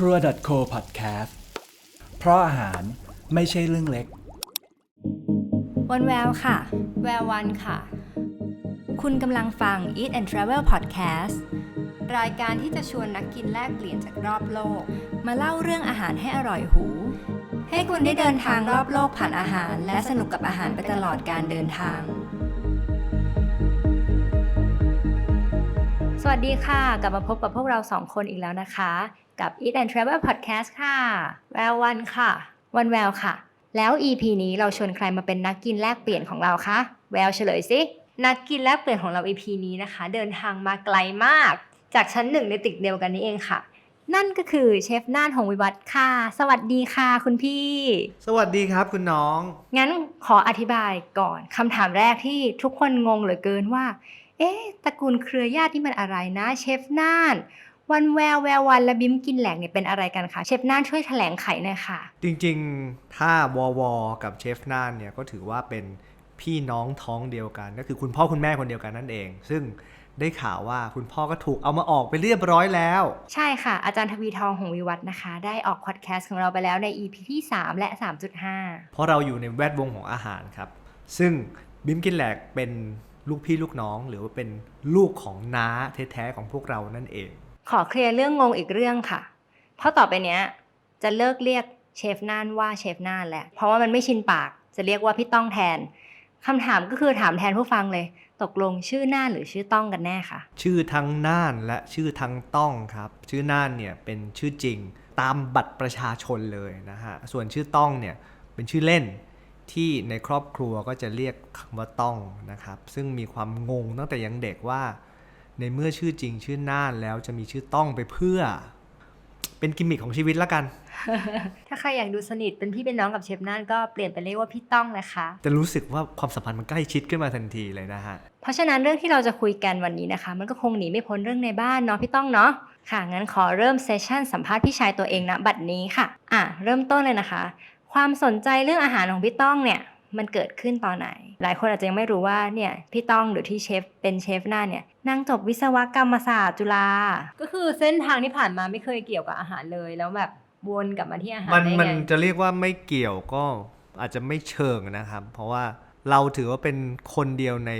ครัว .co podcast เพราะอาหารไม่ใช่เรื่องเล็ก วันแววค่ะ แวววันค่ะ คุณกำลังฟัง Eat and Travel Podcast รายการที่จะชวนนักกินแลกเปลี่ยนจากรอบโลก มาเล่าเรื่องอาหารให้อร่อยหู ให้คุณได้เดินทางรอบโลกผ่านอาหาร และสนุกกับอาหารไปตลอดการเดินทาง สวัสดีค่ะ กลับมาพบกับพวกเราสองคนอีกแล้วนะคะ กับ Eat and Travel Podcast ค่ะ แวววันค่ะ วันแววค่ะ แล้ว EP นี้เราชวนใครมาเป็นนักกินแลกเปลี่ยนของเราคะแววเฉลยสิ นักกินแลกเปลี่ยนของเรา EP นี้นะคะ เดินทางมาไกลมาก จากชั้นหนึ่งในตึกเดียวกันนี้เองค่ะ นั่นก็คือเชฟน่านหงวิวัฒน์ค่ะ สวัสดีค่ะคุณพี่ สวัสดีครับคุณน้อง งั้นขออธิบายก่อนคำถามแรกที่ทุกคนงงเหลือเกินว่าเอ๊ะตระกูลเครือญาตินี่มันอะไรนะเชฟน่าน วันแววแวววันและบิมกินแหลกเนี่ยเป็นอะไรกันคะเชฟน่านช่วยแถลงไขหน่อยค่ะ จริงๆ ถ้าวอวกับเชฟน่านเนี่ยก็ถือว่าเป็นพี่น้องท้องเดียวกัน ก็คือคุณพ่อคุณแม่คนเดียวกันนั่นเอง ซึ่งได้ข่าวว่าคุณพ่อก็ถูกเอามาออกไปเรียบร้อยแล้ว ใช่ค่ะ อาจารย์ทวีทองหงวิวัฒน์นะคะ ได้ออกพอดแคสต์ของเราไปแล้วใน EP ที่ 3 และ 3.5 เพราะเราอยู่ในแวดวงของอาหารครับ ซึ่งบิมกินแหลกเป็นลูกพี่ลูกน้อง หรือว่าเป็นลูกของน้าแท้ๆของพวกเรานั่นเอง ขอเคลียร์เรื่องงงอีกเรื่องค่ะ เพราะต่อไปเนี้ยจะเลิกเรียกเชฟน่านว่าเชฟน่านแหละ เพราะว่ามันไม่ชินปาก จะเรียกว่าพี่ต้องแทนคำถามก็คือถามแทนผู้ฟังเลย ตกลงชื่อน่านหรือชื่อต้องกันแน่ค่ะชื่อทั้งน่านและชื่อทั้งต้องครับ ชื่อน่านเนี่ยเป็นชื่อจริงตามบัตรประชาชนเลยนะฮะ ส่วนชื่อต้องเนี่ยเป็นชื่อเล่นที่ในครอบครัวก็จะเรียกคำว่าต้องนะครับ ซึ่งมีความงงตั้งแต่ยังเด็กว่า ในเมื่อชื่อจริงชื่อน่านแล้วจะมีชื่อต้องไปเพื่อ เป็นกิมมิคของชีวิตละกัน ถ้าใครอยากดูสนิทเป็นพี่เป็นน้องกับเชฟน่านก็เปลี่ยนไปเรียกว่าพี่ต้องนะคะแต่รู้สึกว่าความสัมพันธ์มันใกล้ชิดขึ้นมาทันทีเลยนะฮะ เพราะฉะนั้นเรื่องที่เราจะคุยกันวันนี้นะคะ มันก็คงหนีไม่พ้นเรื่องในบ้านเนาะพี่ต้องเนาะค่ะงั้นขอเริ่มเซสชั่นสัมภาษณ์พี่ชายตัวเองนะบัดนี้ค่ะ อะเริ่มต้นเลยนะคะ ความสนใจเรื่องอาหารของพี่ต้องเนี่ย มันเกิดขึ้นตอนไหน หลายคนอาจจะยังไม่รู้ว่าเนี่ยพี่ต้องหรือที่เชฟเป็นเชฟหน้าเนี่ยนางจบวิศวกรรมศาสตร์จุฬาก็คือเส้นทางที่ผ่านมาไม่เคยเกี่ยวกับอาหารเลยแล้วแบบวนกลับมาที่อาหารมันได้มันไงจะเรียกว่าไม่เกี่ยวก็อาจจะไม่เชิงนะครับ เพราะว่าเราถือว่าเป็นคนเดียวใน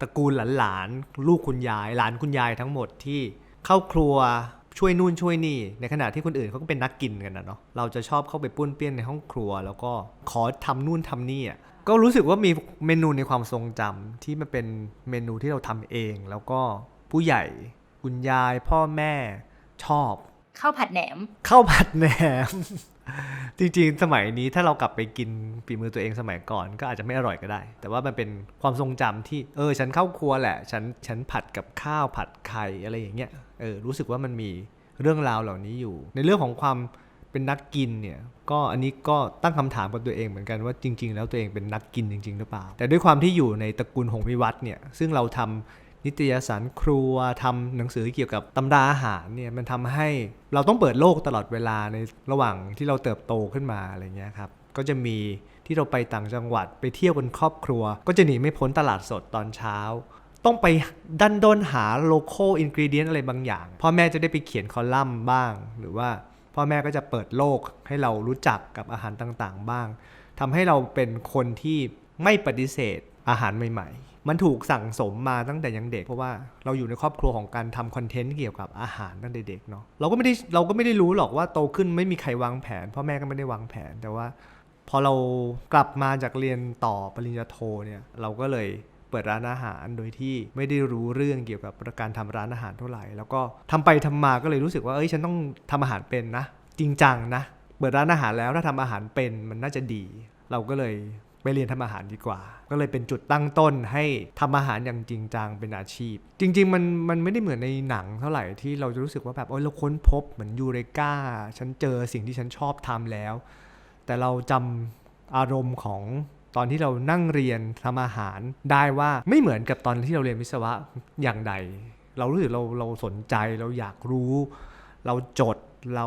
ตระกูลหลานๆลูกคุณยาย หลานคุณยายทั้งหมดที่เข้าครัว ช่วยนู่นช่วยนี่ ในขณะที่คนอื่นเขาก็เป็นนักกินกันนะเนาะเราจะชอบเข้าไปปุ้นเปี้ยนในห้องครัว แล้วก็ขอทำนู่นทำนี่อะก็รู้สึกว่ามีเมนูในความทรงจำที่มันเป็นเมนูที่เราทำเอง แล้วก็ผู้ใหญ่คุณยายพ่อแม่ชอบข้าวผัดแหนมข้าวผัดแหนม จริงๆ สมัยนี้ถ้าเรากลับไปกินฝีมือตัวเองสมัยก่อน ก็อาจจะไม่อร่อยก็ได้ แต่ว่ามันเป็นความทรงจำที่เออ ฉันเข้าครัวแหละ ฉันฉันผัดกับข้าวผัดไข่อะไรอย่างเงี้ย เออรู้สึกว่ามันมีเรื่องราวเหล่านี้อยู่ ในเรื่องของความเป็นนักกินเนี่ยก็อันนี้ก็ตั้งคำถามกับตัวเองเหมือนกันว่าจริง ๆ แล้วตัวเองเป็นนักกินจริง ๆ หรือเปล่า แต่ด้วยความที่อยู่ในตระกูลหงวิวัฒน์เนี่ยซึ่งเราทำนิตยสารครัวทำหนังสือเกี่ยวกับตำราอาหารเนี่ยมันทำให้เราต้องเปิดโลกตลอดเวลาในระหว่างที่เราเติบโตขึ้นมาอะไรเงี้ยครับก็จะมีที่เราไปต่างจังหวัดไปเที่ยวกันครอบครัว ก็จะหนีไม่พ้นตลาดสดตอนเช้า ต้องไปดันด้นหาโลโก้อินกรีเดียนอะไรบางอย่าง พ่อแม่จะได้ไปเขียนคอลัมน์บ้าง หรือว่าพ่อแม่ก็จะเปิดโลกให้เรารู้จักกับอาหารต่างๆ บ้างทำให้เราเป็นคนที่ไม่ปฏิเสธอาหารใหม่ ๆ มันถูกสั่งสมมาตั้งแต่ยังเด็ก เพราะว่าเราอยู่ในครอบครัวของการทำคอนเทนต์เกี่ยวกับอาหารตั้งแต่เด็กเนาะเราก็ไม่ได้เราก็ไม่ได้รู้หรอกว่าโตขึ้นไม่มีใครวางแผนพ่อแม่ก็ไม่ได้วางแผนแต่ว่า พอเรากลับมาจากเรียนต่อปริญญาโทเนี่ยเราก็เลย เปิดร้านอาหารโดยที่ไม่ได้รู้เรื่องเกี่ยวกับการทำร้านอาหารเท่าไหร่ แล้วก็ทำไปทำมาก็เลยรู้สึกว่าเอ้ยฉันต้องทำอาหารเป็นนะ จริงจังนะ เปิดร้านอาหารแล้วถ้าทำอาหารเป็นมันน่าจะดี เราก็เลยไปเรียนทำอาหารดีกว่า ก็เลยเป็นจุดตั้งต้นให้ทำอาหารอย่างจริงจังเป็นอาชีพ จริง ๆ มันมันไม่ได้เหมือนในหนังเท่าไหร่ที่เราจะรู้สึกว่าแบบโอ้ยเราค้นพบเหมือนยูเรกาฉันเจอสิ่งที่ฉันชอบทำแล้ว แต่เราจำอารมณ์ของ ตอนที่เรานั่งเรียนทำอาหารได้ว่าไม่เหมือนกับตอนที่เราเรียนวิศวะอย่างใด เรารู้สึกเราเราสนใจเราอยากรู้ เราจดเรา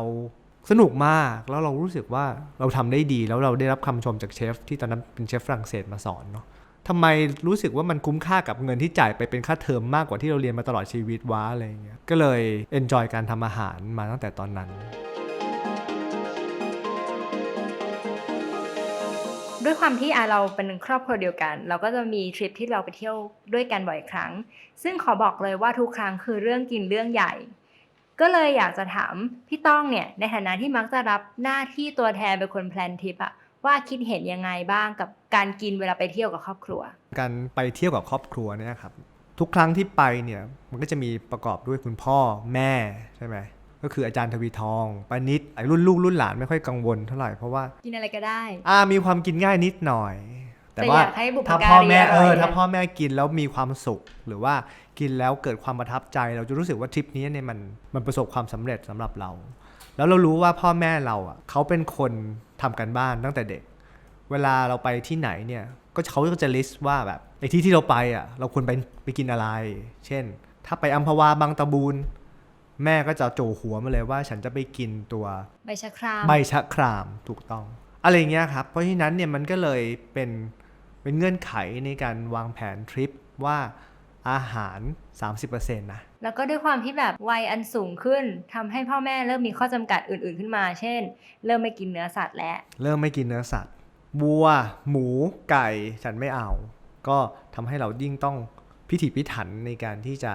สนุกมากแล้วเรารู้สึกว่าเราทำได้ดีแล้วเราได้รับคำชมจากเชฟที่ตอนนั้นเป็นเชฟฝรั่งเศสมาสอนเนาะทำไมรู้สึกว่ามันคุ้มค่ากับเงินที่จ่ายไปเป็นค่าเทอมมากกว่าที่เราเรียนมาตลอดชีวิตวะอะไรอย่างเงี้ยก็เลยเอนจอยการทำอาหารมาตั้งแต่ตอนนั้น ด้วยความที่เราเป็นครอบครัวเดียวกัน เราก็จะมีทริปที่เราไปเที่ยวด้วยกันบ่อยครั้ง ซึ่งขอบอกเลยว่าทุกครั้งคือเรื่องกินเรื่องใหญ่ ก็เลยอยากจะถามพี่ต้องเนี่ยในฐานะที่มักจะรับหน้าที่ตัวแทนเป็นคนแพลนทริปอะว่าคิดเห็นยังไงบ้างกับการกินเวลาไปเที่ยวกับครอบครัว การไปเที่ยวกับครอบครัวเนี่ยครับทุกครั้งที่ไปเนี่ยมันก็จะมีประกอบด้วยคุณพ่อแม่ใช่ไหม ก็คืออาจารย์ทวีทองปานิดไอ้รุ่นลูกรุ่นหลานไม่ค่อยกังวลเท่าไหร่เพราะว่ากินอะไรก็ได้อ่ามีความกินง่ายนิดหน่อย แต่แต่ว่าอยากให้บุพถ้าการีพ่อแม่อร่เออยอถ้านะพ่อแม่กินแล้วมีความสุข หรือว่ากินแล้วเกิดความประทับใจ เราจะรู้สึกว่าทริปนี้เนี่ยมันมันประสบความสำเร็จสำหรับเรา แล้วเรารู้ว่าพ่อแม่เราอะเขาเป็นคนทำกันบ้านตั้งแต่เด็ก เวลาเราไปที่ไหนเนี่ยก็เขาก็จะลิสต์ว่าแบบไอ้ที่ที่เราไปอะเราควรไปไปกินอะไร เช่น ถ้าไปอัมพวาบางตะบูน แม่ก็จะโจหัวมาเลยว่าฉันจะไปกินตัวใบชะครามใบชะครามถูกต้อง อะไรเงี้ยครับ เพราะฉะนั้นเนี่ยมันก็เลยเป็นเป็นเงื่อนไขในการวางแผนทริปว่าอาหาร 30%นะ แล้วก็ด้วยความที่แบบวัยอันสูงขึ้นทำให้พ่อแม่เริ่มมีข้อจำกัดอื่นๆขึ้นมา เช่น เริ่มไม่กินเนื้อสัตว์แล้ว เริ่มไม่กินเนื้อสัตว์วัว หมู ไก่ ฉันไม่เอา ก็ทำให้เรายิ่งต้องพิถีพิถันในการที่จะ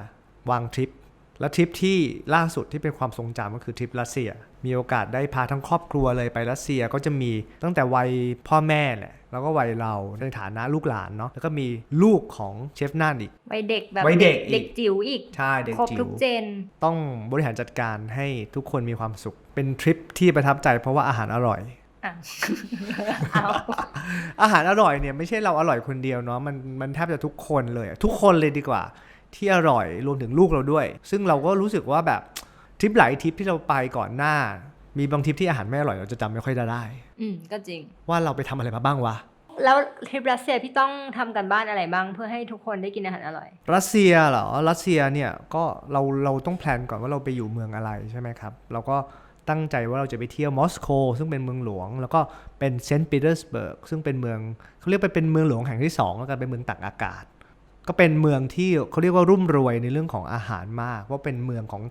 วางทริป และทริปที่ล่าสุดที่เป็นความทรงจำก็คือทริปรัสเซีย มีโอกาสได้พาทั้งครอบครัวเลยไปรัสเซียก็จะมีตั้งแต่วัยพ่อแม่แหละแล้วก็วัยเราในฐานะลูกหลานเนาะแล้วก็มีลูกของเชฟน่านอีกวัยเด็กแบบวัยเด็กอีกเด็กจิ๋วอีกใช่เด็กครบจิ๋ทุวกเจน ต้องบริหารจัดการให้ทุกคนมีความสุข เป็นทริปที่ประทับใจเพราะว่าอาหารอร่อย อะเอาอาหารอร่อยเนี่ยไม่ใช่เราอร่อยคนเดียวเนาะมันมันแทบจะทุกคนเลยอะทุกคนเลยดีกว่า ที่อร่อยรวมถึงลูกเราด้วย ซึ่งเราก็รู้สึกว่าแบบทริปหลายทริปที่เราไปก่อนหน้า มีบางทริปที่อาหารไม่อร่อยเราจะจำไม่ค่อยได้ อืมก็จริง ว่าเราไปทำอะไรมาบ้างวะแล้วทริปรัสเซียพี่ต้องทำกันบ้านอะไรบ้างเพื่อให้ทุกคนได้กินอาหารอร่อย รัสเซียเหรอรัสเซียเนี่ยก็เราเราต้องแพลนก่อนว่าเราไปอยู่เมืองอะไรใช่ไหมครับเราก็ ตั้งใจว่าเราจะไปเที่ยวมอสโกซึ่งเป็นเมืองหลวง แล้วก็เป็นเซนต์ปีเตอร์สเบิร์กซึ่งเป็นเมืองเขาเรียกไปเป็นเมืองหลวงแห่งที่สองแล้วกันเป็นเมืองตักอากาศ ก็เป็นเมืองที่เขาเรียกว่ารุ่มรวยในเรื่องของอาหารมากเพราเป็นเมืองของ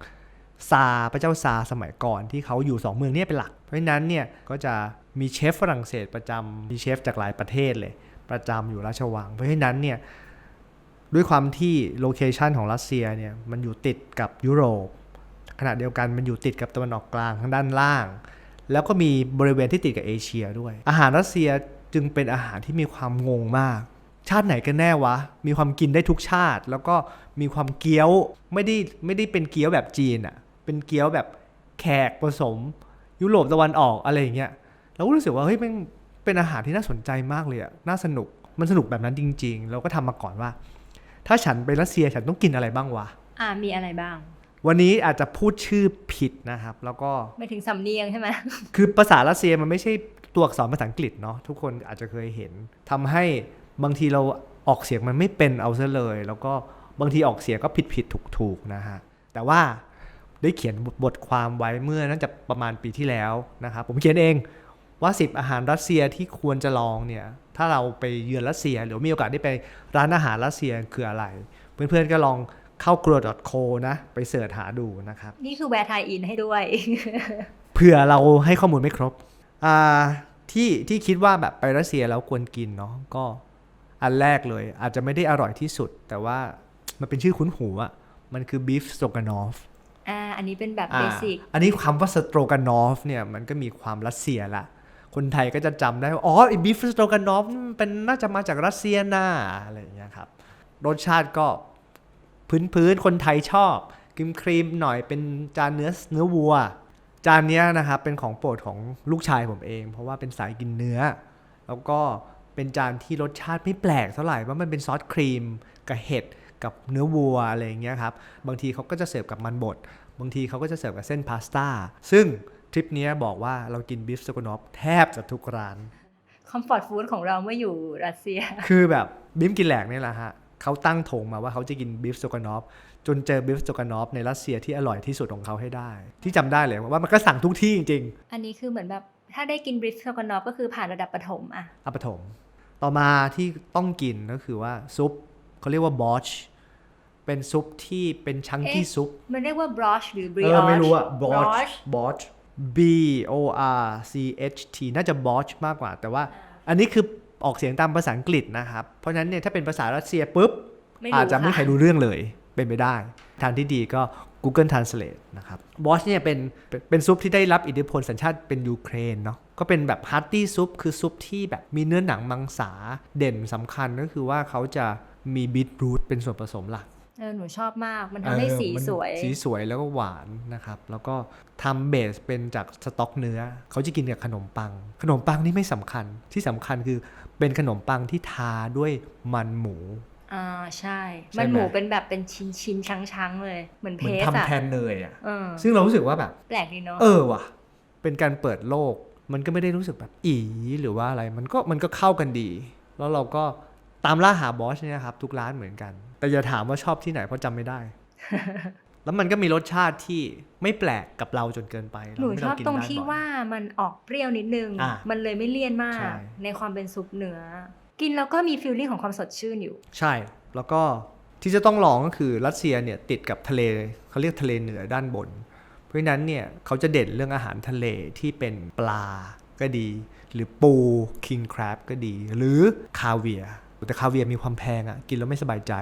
ซาพระเจ้าซาสมัยก่อนที่เขาอยู่สองเมืองนี้เป็นหลัก เพราะฉะนั้นเนี่ยก็จะมีเชฟฝรั่งเศสประจำมีเชฟจากหลายประเทศเลย ประจำอยู่ราชวัง เพราะฉะนั้นเนี่ยด้วยความที่โลเคชันของรัสเซียเนี่ยมันอยู่ติดกับยุโรป ขณะเดียวกันมันอยู่ติดกับตะวันออกกลางทางด้านล่าง แล้วก็มีบริเวณที่ติดกับเอเชียด้วย อาหารรัสเซียจึงเป็นอาหารที่มีความงงมาก ชาติไหนกันแน่วะ มีความกินได้ทุกชาติ แล้วก็มีความเกี๊ยวไม่ได้ไม่ได้เป็นเกี๊ยวแบบจีนอะ่ะเป็นเกี๊ยวแบบแขกผสม ยุโรปตะวันออกอะไรอย่างเงี้ยเราก็รู้สึกว่าเฮ้ยมันเป็นอาหารที่น่าสนใจมากเลยอะน่าสนุกมันสนุกแบบนั้นจริง ๆ เราก็ทำมาก่อนว่า ถ้าฉันไปรัสเซียฉันต้องกินอะไรบ้างวะอ่ามีอะไรบ้าง วันนี้อาจจะพูดชื่อผิดนะครับ แล้วก็ไม่ถึงสำเนียงใช่ไหมคือภาษารัสเซียมันไม่ใช่ตัวอักษรภาษาอังกฤษเนาะทุกคนอาจจะเคยเห็นทำให้บางทีเราออกเสียงมันไม่เป็นเอาซะเลย แล้วก็บางทีออกเสียงก็ผิดผิดถูกถูกๆนะฮะแต่ว่าได้เขียนบทความไว้เมื่อน่าจะประมาณปีที่แล้วนะครับผมเขียนเองว่า 10 อาหารรัสเซียที่ควรจะลองเนี่ยถ้าเราไปเยือนรัสเซีย หรือมีโอกาสได้ไปร้านอาหารรัสเซียคืออะไร เพื่อนๆก็ลอง เข้าครัว .co นะ ไปเสิร์ชหาดูนะครับ นี่คือแวร์ไทยอินให้ด้วย เผื่อเราให้ข้อมูลไม่ครบ อ่าที่ที่คิดว่าแบบไปรัสเซียแล้วควรกินเนาะก็อันแรกเลย อาจจะไม่ได้อร่อยที่สุด แต่ว่ามันเป็นชื่อคุ้นหูอะมันคือ beef stroganoff อ่าอันนี้เป็นแบบอ่าเบสิกอันนี้คำว่า stroganoff เนี่ยมันก็มีความรัสเซียละคนไทยก็จะจำได้ว่าอ๋อไอ้ beef stroganoff นี่มันเป็นน่าจะมาจากรัสเซียนะอะไรอย่างเงี้ยครับรสชาติก็ พื้นพื้นๆคนไทยชอบครีมครีมๆหน่อยเป็นจานเนื้อเนื้อวัว จานเนี้ยนะครับเป็นของโปรดของลูกชายผมเอง เพราะว่าเป็นสายกินเนื้อ แล้วก็เป็นจานที่รสชาติไม่แปลกเท่าไหร่ว่ามันเป็นซอสครีมกับเห็ดกับเนื้อวัวอะไรอย่างเงี้ยครับบางทีเขาก็จะเสิร์ฟกับมันบดบางทีเขาก็จะเสิร์ฟกับเส้นพาสต้าซึ่งทริปเนี้ยบอกว่าเรากินบิฟสโกนอฟแทบจะทุกร้านคอมฟอร์ตฟู้ดของเราเมื่ออยู่รัสเซีย คือแบบบิมกินแหลกเนี่ยแหละฮะ เขาตั้งธงมาว่าเขาจะกินบิฟสโกนอฟจนเจอบิฟสโกนอฟในรัสเซียที่อร่อยที่สุดของเขาให้ได้ ที่จำได้เลยว่ามันก็สั่งทุกที่จริง ๆ อันนี้คือเหมือนแบบถ้าได้กินบริสโกนอฟก็คือผ่านระดับประถมอะอัปฐมต่อมาที่ต้องกินก็คือว่าซุปเขาเรียกว่าบอชเป็นซุปที่เป็นชังกี้เอ๊ะซุป มันเรียกว่าบรอชหรือบริเอออชไม่รู้อะบอช brosh บอช B O R C H T น่าจะบอชมากกว่า แต่ว่าอันนี้คือ ออกเสียงตามภาษาอังกฤษนะครับ เพราะฉะนั้นเนี่ยถ้าเป็นภาษารัสเซียปุ๊บไม่รู้อาจจะไม่มีใครค่ะรู้เรื่องเลย เป็นไปได้ ทางที่ดีก็ Google Translate นะครับบอชเนี่ยเป็นเป็นเป็นซุปที่ได้รับอิทธิพลสัญชาติเป็นยูเครนเนาะก็เป็นแบบฮาร์ตี้ซุปคือซุปที่แบบมีเนื้อหนังมังสาเด่นสำคัญก็คือว่าเขาจะมีบีทรูทเป็นส่วนผสมหลักเออหนูชอบมากมันทำให้เออสีมันสวย สีสวยแล้วก็หวานนะครับ แล้วก็ทำเบสเป็นจากสต๊อกเนื้อ เขาจะกินกับขนมปัง ขนมปังนี่ไม่สำคัญที่สำคัญคือ เป็นขนมปังที่ทาด้วยมันหมู อ่าใช่ใช่มันไหมหมูเป็นแบบเป็นชิ้นชิ้นๆช้างๆเลย เหมือนเหเพมือนสทำอะแทนเนยอะเออซึ่งเรารู้สึกว่าแบบ แปลกดีเนาะเออว่ะ เป็นการเปิดโลก มันก็ไม่ได้รู้สึกแบบอีหรือว่าอะไรมันก็มันก็เข้ากันดี แล้วเราก็ตามล่าหาบอสเนี่ยครับ ทุกร้านเหมือนกัน แต่อย่าถามว่าชอบที่ไหนเพราะจำไม่ได้ แล้วมันก็มีรสชาติที่ไม่แปลกกับเราจนเกินไปหนูทำให้ชเาอบกินตรงได้ที่บ่อยว่ามันออกเปรี้ยวนิดนึงอะมันเลยไม่เลี่ยนมาใช่กในความเป็นซุปเนื้อ กินแล้วก็มีฟีลลิ่งของความสดชื่นอยู่ ใช่ แล้วก็ที่จะต้องลองก็คือรัสเซียเนี่ยติดกับทะเลเขาเรียกทะเลเหนือด้านบน เพราะฉะนั้นเนี่ยเขาจะเด่นเรื่องอาหารทะเลที่เป็นปลาก็ดี หรือปูคิงคร b ก็ดี หรือคาเวียร์แต่คาเวียร์มีความแพงอะ่ะกินแล้วไม่สบายใจ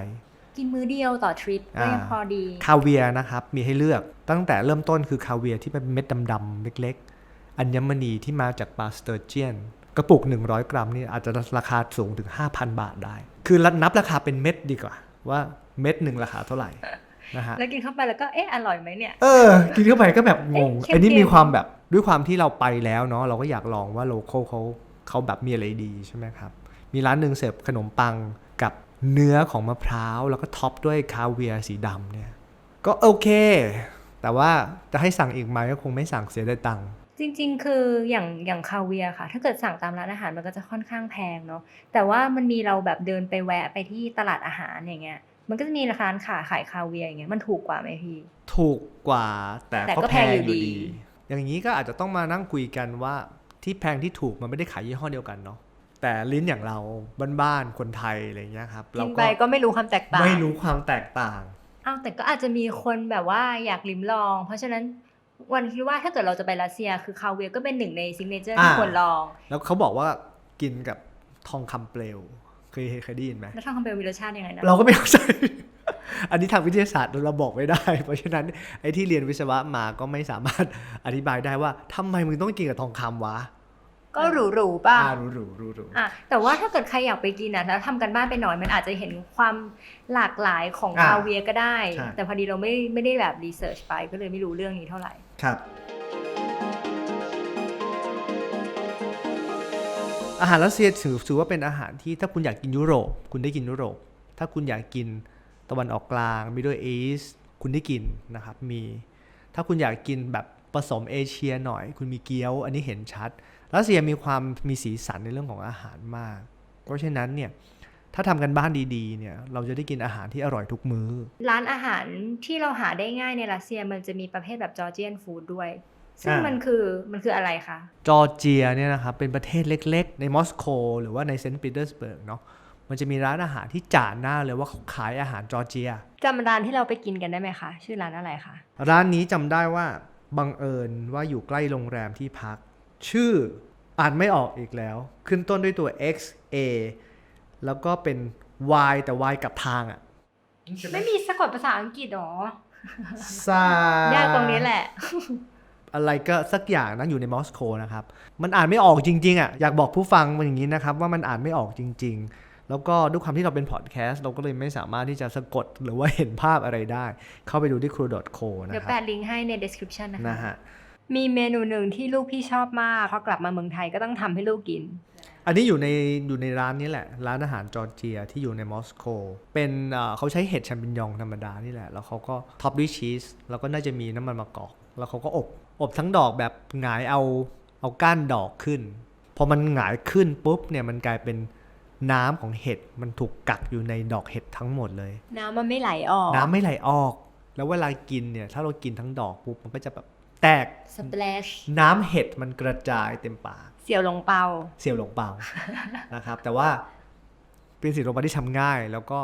กินมื้อเดียวต่อทริปก็ยังอ่าพอดี คาเวียร์นะครับ มีให้เลือกตั้งแต่เริ่มต้นคือคาเวียร์ที่เป็นเม็ดดำๆเล็กๆ อัญมณีที่มาจากปลาสเตอร์เจียน กระปุก 100 กรัมนี่อาจจะราคาสูงถึง 5,000 บาทได้ คือนับราคาเป็นเม็ดดีกว่า ว่าเม็ดหนึ่งราคาเท่าไหร่นะฮะแล้วกินเข้าไปแล้วก็เอ๊ะอร่อยไหมเนี่ยเออกินเข้าไปก็แบบงงเอ๊ะเค็มๆอันนี้มีความแบบด้วยความที่เราไปแล้วเนาะเราก็อยากลองว่าโลโก้เขาเขาแบบมีอะไรดีใช่ไหมครับมีร้านหนึ่งเสิร์ฟขนมปังกับ เนื้อของมะพร้าว แล้วก็ท็อปด้วยคาเวียร์สีดำเนี่ย ก็โอเค แต่ว่าจะให้สั่งอีกไหมก็คงไม่สั่งเสียได้ตังค์จริงๆ คืออย่างอย่างคาเวียร์ค่ะ ถ้าเกิดสั่งตามร้านอาหารมันก็จะค่อนข้างแพงเนาะแต่ว่ามันมีเราแบบเดินไปแวะไปที่ตลาดอาหารอย่างเงี้ยมันก็จะมีร้านขายขายคาเวียร์อย่างเงี้ยมันถูกกว่าไหมพี่ ถูกกว่าแต่แต่ก็ก็แพงแพงออยู่ยู่ดีดี อย่างนี้ก็อาจจะต้องมานั่งคุยกันว่าที่แพงที่ถูกมันไม่ได้ขายยี่ห้อเดียวกันเนาะ แต่ลิ้นอย่างเราบ้านๆคนไทยอะไรเงี้ยครับกิเรานก็ไปก็ไม่รู้ความแตกต่าง ไม่รู้ความแตกต่างอ้าวแต่ก็อาจจะมีคนแบบว่าอยากลิ้มลอง เพราะฉะนั้นวันคิดว่าถ้าเกิดเราจะไปรัสเซีย คือคาเวียร์ก็เป็นหนึ่งในซิกเนเจอร์ที่อ่าควรลอง แล้วเขาบอกว่ากินกับทองคำเปลวเคยเคยได้ยินไหมแล้วทองคำเปลวมีรสชาติยังไงนะเราก็ไม่เข้าใจอันนี้ทางวิทยาศาสตร์เราบอกไม่ได้ เพราะฉะนั้นไอ้ที่เรียนวิศวะมาก็ไม่สามารถอธิบายได้ว่าทำไมมึงต้องกินกับทองคำวะ ก็หรูๆป่ะอ่ารู้รู้รู้รู้อะแต่ว่าถ้าเกิดใครอยากไปกินอะแล้วทำกันบ้านไปหน่อยมันอาจจะเห็นความหลากหลายของอ่าคาเวียร์ก็ได้ ใช่ แต่พอดีเราไม่ไม่ได้แบบรีเสิร์ชไปก็เลยไม่รู้เรื่องนี้เท่าไหร่ ครับ อาหารรัสเซียถือถือว่าเป็นอาหารที่ถ้าคุณอยากกินยุโรป คุณได้กินยุโรป ถ้าคุณอยากกินตะวันออกกลาง Middle East คุณได้กินนะครับมี ถ้าคุณอยากกินแบบผสมเอเชียหน่อย คุณมีเกี๊ยว อันนี้เห็นชัด รัสเซียมีความมีสีสันในเรื่องของอาหารมาก เพราะฉะนั้นเนี่ยถ้าทำกันบ้านดีๆ เนี่ยเราจะได้กินอาหารที่อร่อยทุกมื้อ ร้านอาหารที่เราหาได้ง่ายในรัสเซียมันจะมีประเภทแบบจอร์เจียนฟู้ดด้วย ซึ่งอ่ามัมันคือมันคืออะไรคะ จอร์เจียเนี่ยนะครับเป็นประเทศเล็กๆ ในมอสโกหรือว่าในเซนต์ปีเตอร์สเบิร์กเนาะมันจะมีร้านอาหารที่จ่าหน้าเลยว่าเขาขายอาหารจอร์เจียจำร้านที่เราไปกินกันได้ไหมคะ ชื่อร้านอะไรคะ ร้านนี้จำได้ว่าบังเอิญว่าอยู่ใกล้โรงแรมที่พัก ชื่ออ่านไม่ออกอีกแล้ว ขึ้นต้นด้วยตัว X A แล้วก็เป็น Y แต่ Y กับทางอะไม่มีสะกดภาษาอังกฤษหรอซายากตรงนี้แหละ อะไรก็สักอย่างนะอยู่ในมอสโกนะครับ มันอ่านไม่ออกจริง ๆอะอยากบอกผู้ฟังมันอย่างนี้นะครับว่ามันอ่านไม่ออกจริง ๆแล้วก็ด้วยความที่เราเป็นพอดแคสต์เราก็เลยไม่สามารถที่จะสะกดหรือว่าเห็นภาพอะไรได้ เข้าไปดูที่ crew.co นะเดี๋ยวคแปะรับลิงก์ให้ใน description นะคะนะฮะ มีเมนูหนึ่งที่ลูกพี่ชอบมากพอกลับมาเมืองไทยก็ต้องทำให้ลูกกิน อันนี้อยู่ในอยู่ในร้านนี้แหละ ร้านอาหารจอร์เจียที่อยู่ในมอสโก เป็นเอ่อเขาใช้เห็ดแชมปิญญองธรรมดานี่แหละ แล้วเขาก็ท็อปด้วยชีส แล้วก็น่าจะมีน้ำมันมะกอก แล้วเขาก็อบ อบทั้งดอกแบบหงายเอาเอาก้านดอกขึ้น พอมันหงายขึ้นปุ๊บเนี่ยมันกลายเป็นน้ำของเห็ดมันถูกกักอยู่ในดอกเห็ดทั้งหมดเลย น้ำมันไม่ไหลออก น้ำไม่ไหลออก แล้วเวลากินเนี่ย ถ้าเรากินทั้งดอกปุ๊บ มันก็จะแบบ แตกสเปลชน้ำเห็ดมันกระจายเต็มปาก เสี่ยวหลงเปา เสี่ยวหลงเปา นะครับ แต่ว่าเป็นสิ่งลงไปที่ทำง่าย แล้วก็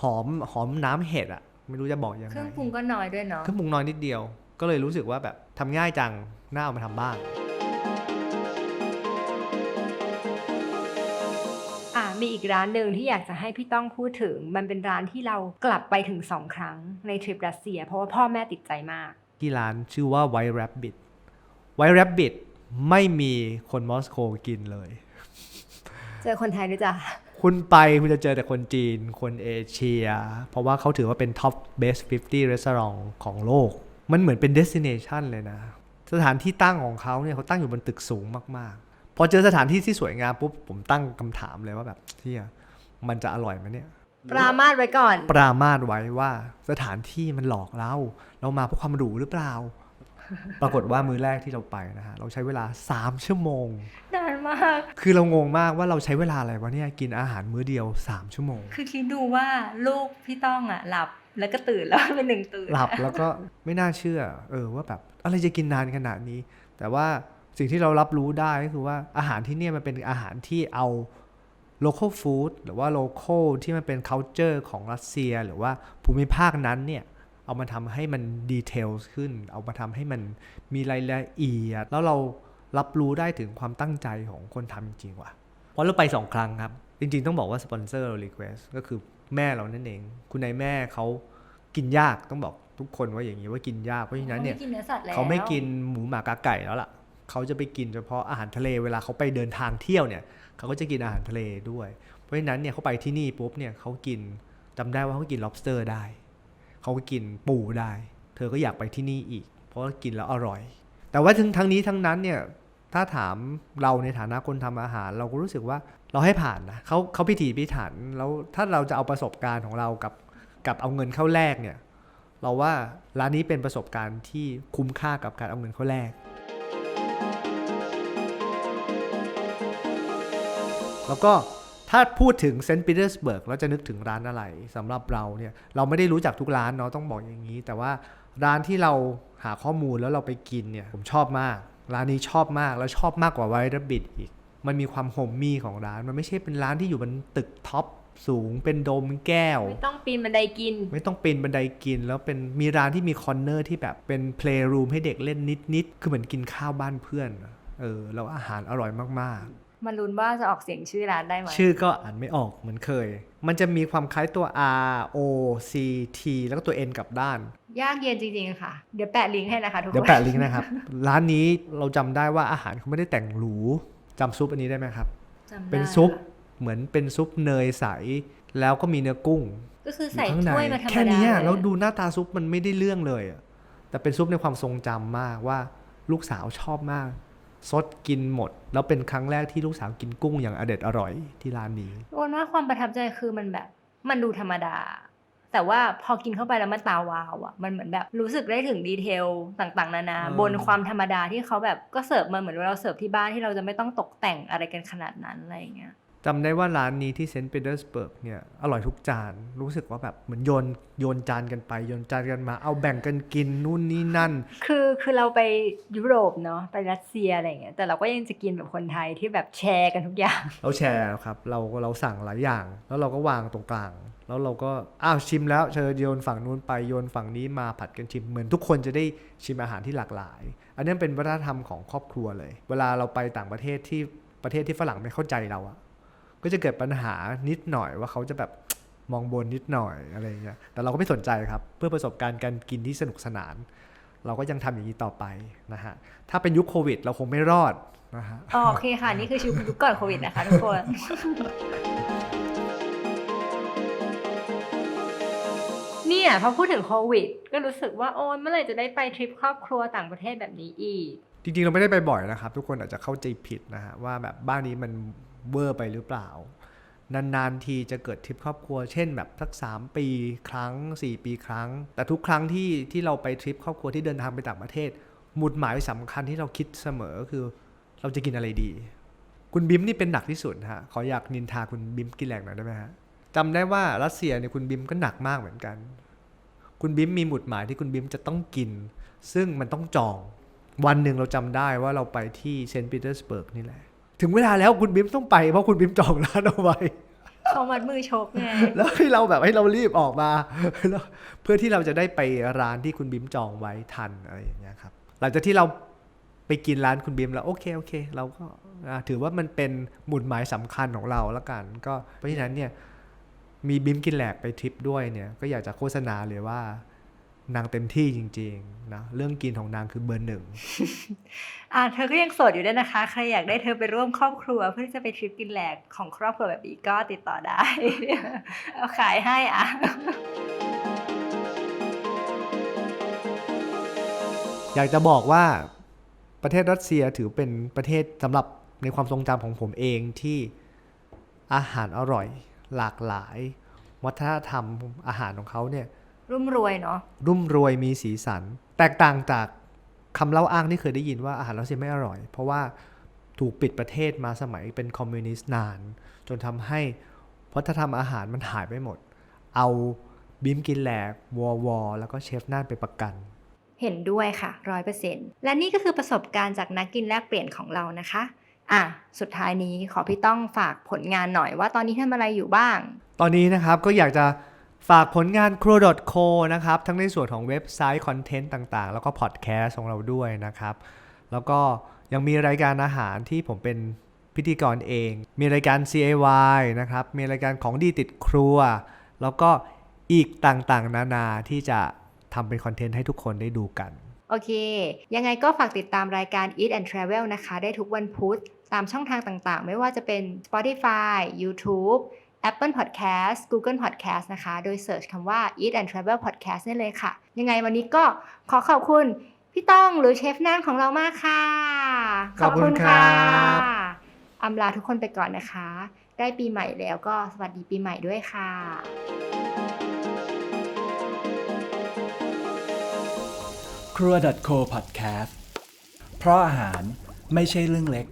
หอมหอมน้ำเห็ดอะไม่รู้จะบอกยังเคไงรื่องปรุงก็น้อยด้วยเนาะ เครื่องปรุงน้อยนิดเดียว ก็เลยรู้สึกว่าแบบทำง่ายจัง น่าเอามาทำบ้างมีอีกร้านหนึ่งที่อยากจะให้พี่ต้องพูดถึง มันเป็นร้านที่เรากลับไปถึงสองครั้งในทริปรัสเซีย เพราะว่าพ่อแม่ติดใจมาก ที่ร้านชื่อว่า White Rabbit White Rabbit ไม่มีคนมอสโกกินเลย เจอคนไทยด้วยจ้ะ คุณไปคุณจะเจอแต่คนจีน คนเอเชีย เพราะว่าเขาถือว่าเป็น top best 50 restaurant ของโลก มันเหมือนเป็น destination เลยนะ สถานที่ตั้งของเขาเนี่ยเขาตั้งอยู่บนตึกสูงมากๆ พอเจอสถานที่ที่สวยงามปุ๊บผมตั้งคำถามเลยว่าแบบเที่ยมันจะอร่อยไหมเนี่ย ปรามาสไว้ก่อน ปรามาสไว้ว่าสถานที่มันหลอกเรา เรามาเพราะความหรูหรือเปล่า ปรากฏว่ามื้อแรกที่เราไปนะฮะเราใช้เวลา 3 ชั่วโมง นานมาก คือเรางงมากว่าเราใช้เวลาอะไรวะเนี่ยกินอาหารมื้อเดียว 3 ชั่วโมง คือคิดดูว่าลูกพี่ต้องอะหลับแล้วก็ตื่นแล้วเป็นหนึ่งตื่น หลับแล้วก็ไม่น่าเชื่อ เออว่าแบบอะไรจะกินนานขนาดนี้ แต่ว่าสิ่งที่เรารับรู้ได้ก็คือว่าอาหารที่เนี่ยมันเป็นอาหารที่เอา local food หรือว่า local ที่มันเป็น culture ของรัสเซีย หรือว่าภูมิภาคนั้นเนี่ยเอามาทำให้มัน details ขึ้น เอามาทำให้มันมีรายละเอียด แล้วเรารับรู้ได้ถึงความตั้งใจของคนทำจริงๆว่ะเพราะเราไปสองครั้งครับ จริงๆ ต้องบอกว่าสปอนเซอร์เรา request ก็คือแม่เรานั่นเอง คุณนายแม่เขากินยากต้องบอกทุกคนว่าอย่างนี้ว่ากินยากเพราะฉะนั้นเนี่ยขาไม่กินเนื้อสัตว์แล้วเขาไม่กินหมูหมากาไก่แล้วล่ะ เขาจะไปกินเฉพาะอาหารทะเลเวลาเขาไปเดินทางเที่ยวเนี่ยเขาก็จะกินอาหารทะเลด้วย เพราะฉะนั้นเนี่ยเขาไปที่นี่ปุ๊บเนี่ยเขากินจำได้ว่าเขากิน lobster ได้ เขาก็กินปูได้ เธอก็อยากไปที่นี่อีก เพราะกินแล้วอร่อย แต่ว่าทั้งทั้งนี้ทั้งนั้นเนี่ยถ้าถามเราในฐานะคนทำอาหาร เราก็รู้สึกว่าเราให้ผ่านนะเขาเขาพิถีพิถันแล้วถ้าเราจะเอาประสบการณ์ของเรากับกับเอาเงินเข้าแลกเนี่ย เราว่าร้านนี้เป็นประสบการณ์ที่คุ้มค่ากับการเอาเงินเข้าแลก แล้วก็ถ้าพูดถึงเซนต์ปีเตอร์สเบิร์กเราจะนึกถึงร้านอะไรสำหรับเราเนี่ยเราไม่ได้รู้จักทุกร้านเนาะต้องบอกอย่างนี้ แต่ว่าร้านที่เราหาข้อมูลแล้วเราไปกินเนี่ยผมชอบมาก ร้านนี้ชอบมากแล้วชอบมากกว่าไวท์บิดอีก มันมีความโฮมมี่ของร้าน มันไม่ใช่เป็นร้านที่อยู่บนตึกท็อปสูงเป็นโดมแก้ว ไม่ต้องปีนบันไดกิน ไม่ต้องปีนบันไดกิน แล้วเป็นมีร้านที่มีคอนเนอร์ที่แบบเป็นเพลย์รูมให้เด็กเล่นนิดๆคือเหมือนกินข้าวบ้านเพื่อนอะเออแล้วอาหารอร่อยมาก มาลุ้นว่าจะออกเสียงชื่อร้านได้ไหมๆชื่อก็อ่านไม่ออกเหมือนเคย มันจะมีความคล้ายตัว R O C T แล้วก็ตัว N กลับด้าน ยากเย็นจริงๆค่ะ เดี๋ยวแปะลิงก์ให้นะคะทุกคน เดี๋ยวแปะลิงก์นะครับ ร้านนี้เราจำได้ว่าอาหารเขาไม่ได้แต่งหรูจำซุปอันนี้ได้ไหมครับจำได้เป็นซุปค่ะเหมือนเป็นซุปเนยใส แล้วก็มีเนื้อกุ้ง ก็คือใส่อยู่ข้างในถ้วยมาธรรมดาแค่เนี้ยเลยแล้วดูหน้าตาซุปมันไม่ได้เรื่องเลยอะแต่เป็นซุปในความทรงจำมากว่าลูกสาวชอบมาก ซดกินหมด แล้วเป็นครั้งแรกที่ลูกสาวกินกุ้งอย่างอเด็ดอร่อยที่ร้านนี้โอนว่าความประทับใจคือมันแบบ มันดูธรรมดา แต่ว่าพอกินเข้าไปแล้วมันตาวาวอะมันเหมือนแบบรู้สึกได้ถึงดีเทลต่างๆ นานาอืมบนความธรรมดาที่เขาแบบก็เสิร์ฟมาเหมือนเราเสิร์ฟที่บ้านที่เราจะไม่ต้องตกแต่งอะไรกันขนาดนั้นอะไรอย่างเงี้ย จำได้ว่าร้านนี้ที่เซนต์ปีเตอร์สเบิร์กเนี่ยอร่อยทุกจาน รู้สึกว่าแบบเหมือนโยนโยนจานกันไป โยนจานกันมา เอาแบ่งกันกินนู่นนี่นั่น คือคือเราไปยุโรปเนาะไปรัสเซียอะไรอย่างเงี้ยแต่เราก็ยังจะกินแบบคนไทยที่แบบแชร์กันทุกอย่าง เราแชร์ครับ เราเราสั่งหลายอย่าง แล้วเราก็วางตรงกลาง แล้วเราก็อ้าวชิมแล้วเชิญโยนฝั่งนู้นไปโยนฝั่งนี้มาผัดกันชิมเหมือนทุกคนจะได้ชิมอาหารที่หลากหลาย อันนี้เป็นวัฒนธรรมของครอบครัวเลย เวลาเราไปต่างประเทศที่ประเทศที่ฝรั่งไม่เข้าใจเราอะ ก็จะเกิดปัญหานิดหน่อยว่าเขาจะแบบมองบนนิดหน่อยอะไรอย่างเงี้ย แต่เราก็ไม่สนใจครับ เพื่อประสบการณ์การกินที่สนุกสนาน เราก็ยังทำอย่างนี้ต่อไปนะฮะ ถ้าเป็นยุคโควิด เราคงไม่รอดนะฮะอ๋อโอเคค่ะ นี่คือชีวิตยุคก่อนโควิดนะคะทุกคนเนี่ยพอพูดถึงโควิด ก็รู้สึกว่าโอ้ยเมื่อไหร่จะได้ไปทริปครอบครัวต่างประเทศแบบนี้อีก จริงๆ เราไม่ได้ไปบ่อยนะครับ ทุกคนอาจจะเข้าใจผิดนะฮะว่าแบบบ้านนี้มัน เวอร์ไปหรือเปล่า นานๆทีจะเกิดทริปครอบครัว เช่นแบบสัก 3 ปีครั้ง 4 ปีครั้ง แต่ทุกครั้งที่ที่เราไปทริปครอบครัวที่เดินทางไปต่างประเทศหมุดหมายสำคัญที่เราคิดเสมอก็คือเราจะกินอะไรดี คุณบิมนี่เป็นหนักที่สุดฮะขออยากนินทาคุณบิมกินแหลกหน่อยได้ไหมฮะจำได้ว่ารัสเซียเนี่ยคุณบิมก็หนักมากเหมือนกัน คุณบิมมีหมุดหมายที่คุณบิมจะต้องกิน ซึ่งมันต้องจอง วันหนึ่งเราจำได้ว่าเราไปที่เซนต์ปีเตอร์สเบิร์กนี่แหละ ถึงเวลาแล้วคุณบิมต้องไปเพราะคุณบิมจองร้านเอาไว้เขามัดมือชกไงแล้วให้เราแบบให้เรารีบออกมาแล้วเพื่อที่เราจะได้ไปร้านที่คุณบิมจองไว้ทันอะไรอย่างเงี้ยครับ หลังจากที่เราไปกินร้านคุณบีมแล้วโอเคโอเค เราก็อ่าถือว่ามันเป็นหมุดหมายสำคัญของเราแล้วกัน ก็เพราะฉะนั้นเนี่ยมีบีมกินแหลกไปทริปด้วยเนี่ยก็อยากจะโฆษณาเลยว่า นางเต็มที่จริงๆนะเรื่องกินของนางคือเบอร์หนึ่งอ่าเธอก็ยังโสดอยู่ด้วยนะคะ ใครอยากได้เธอไปร่วมครอบครัว เพื่อที่จะไปทริปกินแหลกของครอบครัวแบบนี้ก็ติดต่อได้เอาขายให้อะอยากจะบอกว่าประเทศรัสเซียถือเป็นประเทศสำหรับในความทรงจำของผมเองที่อาหารอร่อยหลากหลาย วัฒนธรรมอาหารของเขาเนี่ย รุ่มรวยเนาะรุ่มรวยมีสีสัน แตกต่างจากคำเล่าอ้างที่เคยได้ยินว่าอาหารรัสเซียไม่อร่อย เพราะว่าถูกปิดประเทศมาสมัยเป็นคอมมิวนิสต์นาน จนทำให้วัฒนธรรมอาหารมันหายไปหมด เอาบิมกินแหลกวอวอแล้วก็เชฟน่านไปประกัน เห็นด้วยค่ะร้อยเปอร์เซ็นต์และนี่ก็คือประสบการณ์จากนักกินแลกเปลี่ยนของเรานะคะอะสุดท้ายนี้ขอพี่ต้องฝากผลงานหน่อยว่าตอนนี้ทำอะไรอยู่บ้าง ตอนนี้นะครับก็อยากจะ ฝากผลงาน c r o c o นะครับ ทั้งในส่วนของเว็บไซต์คอนเทนต์ต่างๆ แล้วก็พอดแคสต์ของเราด้วยนะครับ แล้วก็ยังมีรายการอาหารที่ผมเป็นพิธีกรเอง มีรายการ CAY นะครับ มีรายการของดีติดครัว แล้วก็อีกต่างๆ นานาที่จะทำเป็นคอนเทนต์ให้ทุกคนได้ดูกัน โอเค ยังไงก็ฝากติดตามรายการ Eat and Travel นะคะ ได้ทุกวันพุธตามช่องทางต่างๆ ไม่ว่าจะเป็น Spotify YouTube Apple Podcast Google Podcast นะคะ โดยเสิร์ชคำว่า Eat and Travel Podcast ได้เลยค่ะ ยังไงวันนี้ก็ขอขอบคุณพี่ต้องหรือเชฟนั่นของเรามากค่ะ ขอบคุณครับอำลาทุกคนไปก่อนนะคะ ได้ปีใหม่แล้วก็สวัสดีปีใหม่ด้วยค่ะครัว .co podcast เพราะอาหารไม่ใช่เรื่องเล็ก